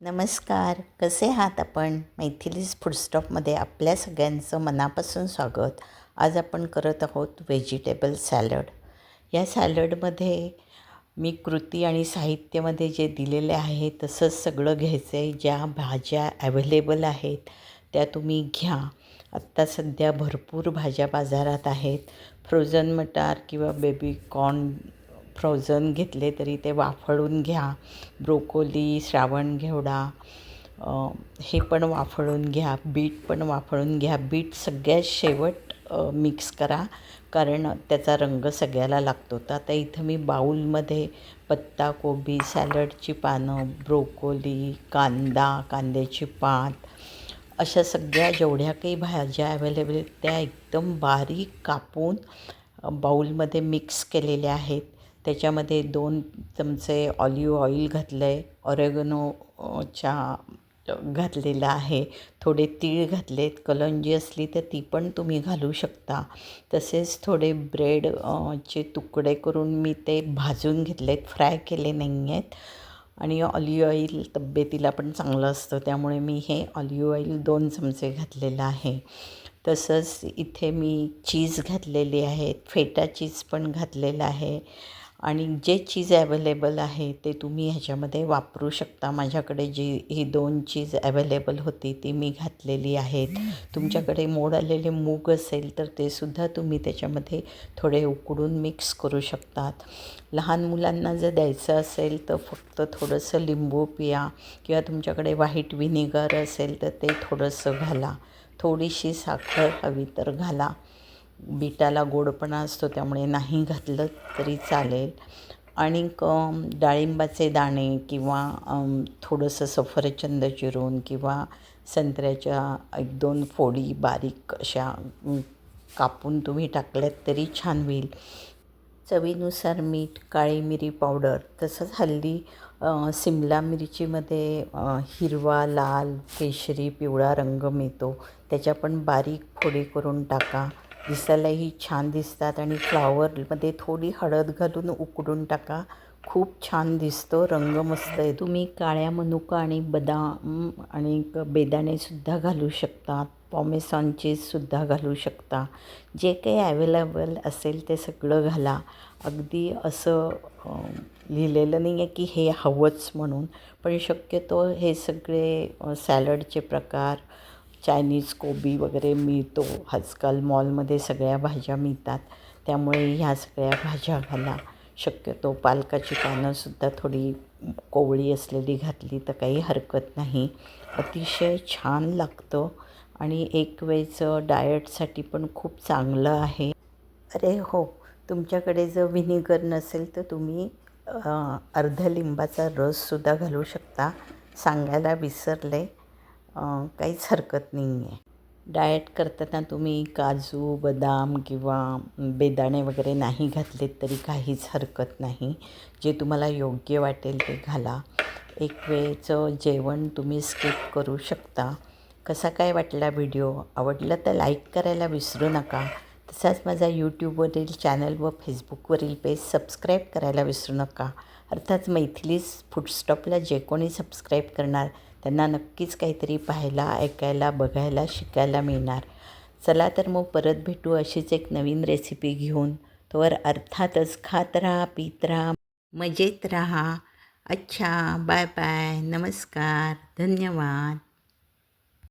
नमस्कार. कसे आहात आपण? मैथिलीज फूडस्टॉपमध्ये आपल्या सगळ्यांचं मनापासून स्वागत. आज आपण करत आहोत व्हेजिटेबल सॅलड या सॅलडमध्ये मी कृती आणि साहित्यामध्ये जे दिलेले आहे तसंच सगळं घ्यायचं आहे ज्या भाज्या ॲव्हेलेबल आहेत त्या तुम्ही घ्या. आत्ता सध्या भरपूर भाज्या बाजारात आहेत. फ्रोझन मटार किंवा बेबी कॉर्न फ्रोझन घेतले तरी ते वाफळून घ्या. ब्रोकोली श्रावण घेवडा हे पण वाफळून घ्या. बीट पण वाफळून घ्या. बीट सगळ्यात शेवट मिक्स करा. कारण त्याचा रंग सगळ्याला लागतो. तर आता इथं मी बाऊलमध्ये पत्ताकोबी सॅलडची पानं ब्रोकोली कांदा कांद्याची पात अशा सगळ्या जेवढ्या काही भाज्या अवेलेबल आहेत त्या एकदम बारीक कापून बाऊलमध्ये मिक्स केलेल्या आहेत. त्याच्यामध्ये दोन चमचे ऑलिव्ह ऑइल घातलं आहे ऑरेगनोच्या घातलेलं आहे. थोडे तीळ घातलेत. कलंजी असली तर ती पण तुम्ही घालू शकता. तसेच थोडे ब्रेड चे तुकडे करून मी ते भाजून घेतलेत. फ्राय केले नाही आहेत आणि ऑलिव्ह ऑइल तब्येतीला पण चांगलं असतं. त्यामुळे मी हे ऑलिव्ह ऑइल दोन चमचे घातलेलं आहे. तसंच इथे मी चीज घातलेली आहे. फेटा चीज पण घातलेला आहे. आणि जे चीज ॲवेलेबल आहे ते तुम्ही ह्याच्यामध्ये वापरू शकता. माझ्याकडे जी ही दोन चीज ॲवेलेबल होती ती मी घातलेली आहेत. तुमच्याकडे मोड आलेले मूग असेल तर ते सुद्धा तुम्ही त्याच्यामध्ये थोडे उकडून मिक्स करू शकतात. लहान मुलांना जर द्यायचं असेल तर फक्त थोडंसं लिंबू पिया किंवा तुमच्याकडे व्हाईट विनेगर असेल तर ते थोडंसं घाला. थोडीशी साखर हवी तर घाला. बिटाला गोडपणा असतो त्यामुळे नाही घातलं तरी चालेल. आणि डाळिंबाचे दाणे किंवा थोडंसं सफरचंद चिरून किंवा संत्र्याच्या एक दोन फोडी बारीक अशा कापून तुम्ही टाकल्यात तरी छान होईल. चवीनुसार मीठ काळी मिरी पावडर तसंच हल्ली सिमला मिरचीमध्ये हिरवा लाल केशरी पिवळा रंग मिळतो. त्याच्या पण बारीक फोडी करून टाका. दिसायलाही छान दिसतात आणि फ्लावरमध्ये थोडी हळद घालून उकडून टाका. खूप छान दिसतो रंग मस्त आहे. तुम्ही काळ्या मनुका आणि बदाम आणि बेदाणेसुद्धा घालू शकता. पॉमेसॉन चीजसुद्धा घालू शकता. जे काही ॲवेलेबल असेल ते सगळं घाला. अगदी असं लिहिलेलं नाही आहे की हे हवंच म्हणून. पण शक्यतो हे सगळे सॅलडचे प्रकार चायनीज कोबी वगैरे मिळतो. आजकाल मॉलमध्ये सगळ्या भाज्या मिळतात. त्यामुळे ह्या सगळ्या भाज्या घाला. शक्यतो पालकाची पानंसुद्धा थोडी कोवळी असलेली घातली तर काही हरकत नाही. अतिशय छान लागतं आणि एक वेळचं डायटसाठी पण खूप चांगलं आहे. अरे हो तुमच्याकडे जर व्हिनेगर नसेल तर तुम्ही अर्ध लिंबाचा रससुद्धा घालू शकता. सांगायला विसरले. काहीच हरकत नाही आहे डाएट करताना तुम्ही काजू बदाम किंवा बेदाणे वगैरे नाही घातलेत तरी काहीच हरकत नाही. जे तुम्हाला योग्य वाटेल ते घाला. एक वेळचं जेवण तुम्ही स्किप करू शकता. कसा काय वाटला व्हिडिओ आवडला तर लाईक करायला विसरू नका. तसाच माझा यूट्यूबवरील चॅनल व फेसबुकवरील पेज सबस्क्राईब करायला विसरू नका. अर्थात मैथिलीच फूडस्टॉपला जे कोणी सबस्क्राईब करणार त्यांना नक्कीच काहीतरी पाहायला ऐकायला बघायला शिकायला मिळणार. चला तर मग परत भेटू अशीच एक नवीन रेसिपी घेऊन. तोवर अर्थातच खात राहा पित राहा मजेत राहा. अच्छा बाय बाय नमस्कार. धन्यवाद.